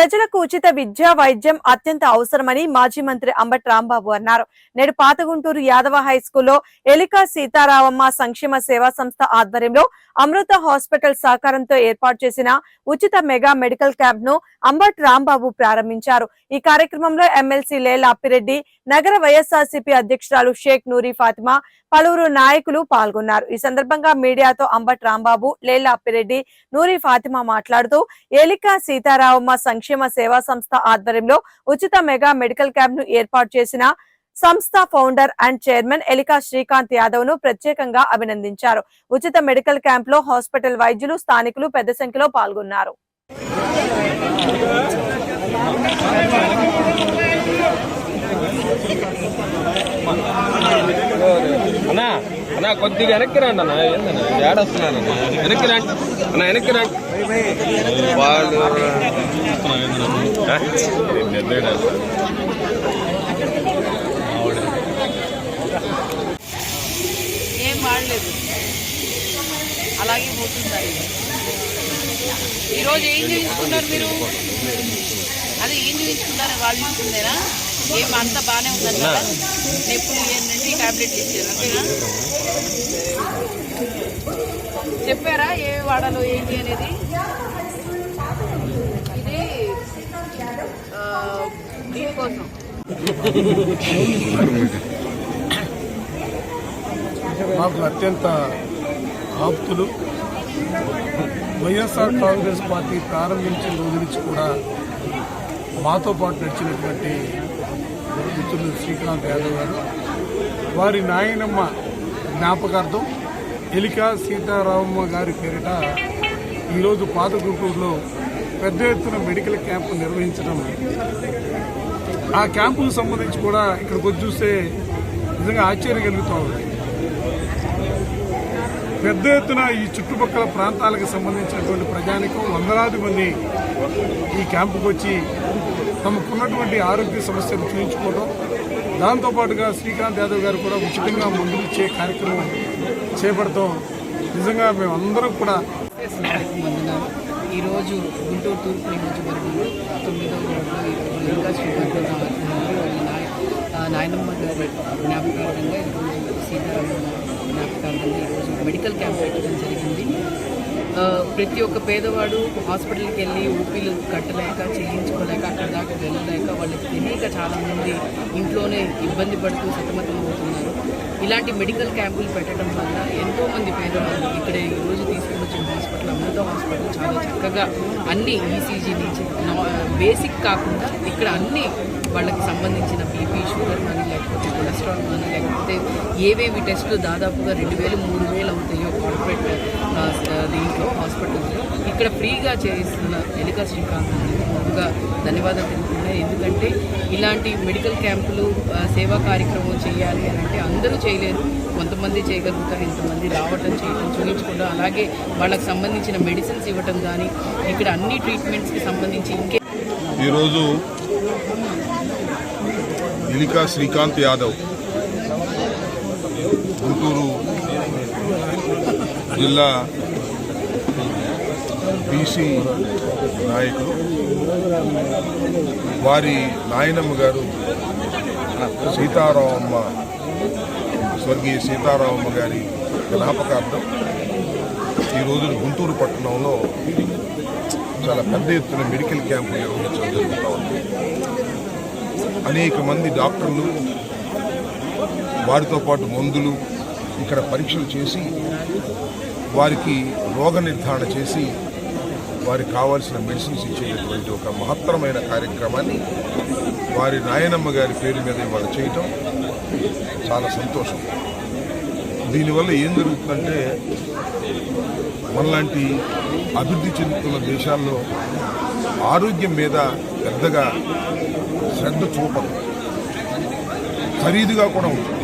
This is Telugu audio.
ఉచిత విద్య వైద్యం అత్యంత అవసరమని మాజీ మంత్రి అంబటి రాంబాబు అన్నారు. నేడు పాతగుంటూరు యాదవ హై స్కూల్లో ఎలికా సీతారామమ్మ సంక్షేమ సేవా సంస్థ ఆధ్వర్యంలో అమృత హాస్పిటల్ సహకారంతో ఏర్పాటు చేసిన ఉచిత మెగా మెడికల్ క్యాంప్ను అంబటి రాంబాబు ప్రారంభించారు. ఈ కార్యక్రమంలో ఎమ్మెల్సీ లేల అప్పిరెడ్డి నగర వైఎస్ఆర్సీపీ అధ్యక్షురాలు షేక్ నూరి ఫాతిమా పలువురు నాయకులు పాల్గొన్నారు. ఈ సందర్భంగా మీడియాతో అంబట్ రాంబాబు లేలా అప్పిరెడ్డి నూరి ఫాతిమా మాట్లాడుతూ ఏలికా సీతారామమ్మ సంక్షేమ సేవా సంస్థ ఆధ్వర్యంలో ఉచిత మెగా మెడికల్ క్యాంప్ను ఏర్పాటు చేసిన సంస్థ founder and chairman Elika Srikanth యాదవ్ను ప్రత్యేకంగా అభినందించారు. ఉచిత మెడికల్ క్యాంప్లో హాస్పిటల్ వైద్యులు స్థానికులు పెద్ద సంఖ్యలో పాల్గొన్నారు. అన్నా అన్నా కొద్దిగా వెనక్కి రండి అన్న. ఏందన్నా ఏడొస్తున్నానన్న వెనక్కి రండి అన్న వెనక్కి రండి వాళ్ళు ఏం వాడలేదు. అలాగే పోతుంటాయి ఈరోజు ఏం చేయించుకున్నారు మీరు? అదే ఏం చేయించుకున్నారు? వాళ్ళు చూసిందేనా? ఏం అంతా బాగానే ఉందంట నొప్పులు ఏంటంటే ఈ టాబ్లెట్ ఇచ్చారు అంతేనా చెప్పారా ఏ వాడాలో ఏంటి అనేది? ఇది దీనికోసం మాకు అత్యంత ఆప్తులు. వైఎస్ఆర్ కాంగ్రెస్ పార్టీ ప్రారంభించిన రోజు నుంచి కూడా మాతో పాటు నడిచినటువంటి మిత్రులు శ్రీకాంత్ యాదవ్ గారు. వారి నాయనమ్మ జ్ఞాపకార్థం ఎలికా సీతారామమ్మ గారి పేరిట ఈరోజు పాత గుంటూరులో పెద్ద ఎత్తున మెడికల్ క్యాంపు నిర్వహించడం. ఆ క్యాంపుకు సంబంధించి కూడా ఇక్కడికి వచ్చి చూస్తే నిజంగా ఆశ్చర్యం కలుగుతూ ఉంది పెద్ద ఎత్తున ఈ చుట్టుపక్కల ప్రాంతాలకు సంబంధించినటువంటి ప్రజానికం వందలాది మంది ఈ క్యాంపుకు వచ్చి తమకున్నటువంటి ఆరోగ్య సమస్యలు చూపించుకోవడం దాంతోపాటుగా శ్రీకాంత్ యాదవ్ గారు కూడా ఉచితంగా మందులు ఇచ్చే కార్యక్రమం చేపడతాం నిజంగా మేమందరం కూడా ఈరోజు గుంటూరు తూర్పు నియోజకవర్గంలో తొమ్మిదవ లింగా నాయ- నాయనమ్మ గారి జ్ఞాపకార్థంగా ఈరోజు సీతారామమ్మ జ్ఞాపకార్థంగా ఈరోజు మెడికల్ క్యాంప్ పెట్టడం జరిగింది. ప్రతి ఒక్క పేదవాడు హాస్పిటల్కి వెళ్ళి ఊపిలు కట్టలేక చెల్లించుకోలేక అక్కడ దాకా వెళ్ళలేక వాళ్ళకి తెలియక చాలామంది ఇంట్లోనే ఇబ్బంది పడుతూ సతమతం అవుతున్నారు. ఇలాంటి మెడికల్ క్యాంపులు పెట్టడం వల్ల ఎంతోమంది పేదవాళ్ళు ఇక్కడ ఈరోజు తీసుకుని వచ్చిన హాస్పిటల్ అమృత హాస్పిటల్ చాలా చక్కగా అన్ని ఈసీజీ నుంచి బేసిక్ కాకుండా ఇక్కడ అన్ని వాళ్ళకి సంబంధించిన బీపీ షుగర్ కానీ లేకపోతే కొలెస్ట్రాల్ కానీ లేకపోతే ఏవేవి టెస్టులు దాదాపుగా రెండు వేలు మూడు వేలు అవుతాయో కార్పొరేట్ దీంట్లో. హాస్పిటల్స్లో ఇక్కడ ఫ్రీగా చేయిస్తున్న ఎలికా శ్రీకాంత్ ముందుగా ధన్యవాదాలు తెలుపుతున్నాయి. ఎందుకంటే ఇలాంటి మెడికల్ క్యాంపులు సేవా కార్యక్రమం చేయాలి అని అంటే అందరూ చేయలేరు. కొంతమంది చేయగలుగుతారు ఇంతమంది రావటం చేయటం చూపించుకోవడం. అలాగే వాళ్ళకి సంబంధించిన మెడిసిన్స్ ఇవ్వటం కానీ ఇక్కడ అన్ని ట్రీట్మెంట్స్కి సంబంధించి ఇంకే ఈరోజు ఎలికా శ్రీకాంత్ యాదవ్ గుంటూరు జిల్లా బీసీ నాయకులు వారి నాయనమ్మ గారు సీతారామమ్మ స్వర్గీయ సీతారామమ్మ గారి జ్ఞాపకార్థం ఈ రోజున గుంటూరు పట్టణంలో చాలా పెద్ద ఎత్తున మెడికల్ క్యాంపు నిర్వహించడం జరుగుతూ ఉంది. అనేక మంది డాక్టర్లు వారితో పాటు మందులు ఇక్కడ పరీక్షలు చేసి వారికి రోగ నిర్ధారణ చేసి వారికి కావాల్సిన మెడిసిన్స్ ఇచ్చేటటువంటి ఒక మహత్తరమైన కార్యక్రమాన్ని వారి నాయనమ్మ గారి పేరు మీద ఇవాళ చేయటం చాలా సంతోషం. దీనివల్ల ఏం జరుగుతుందంటే మనలాంటి అభివృద్ధి చెందుతున్న దేశాల్లో ఆరోగ్యం మీద పెద్దగా శ్రద్ధ చూపదు ఖరీదుగా కూడా ఉంటుంది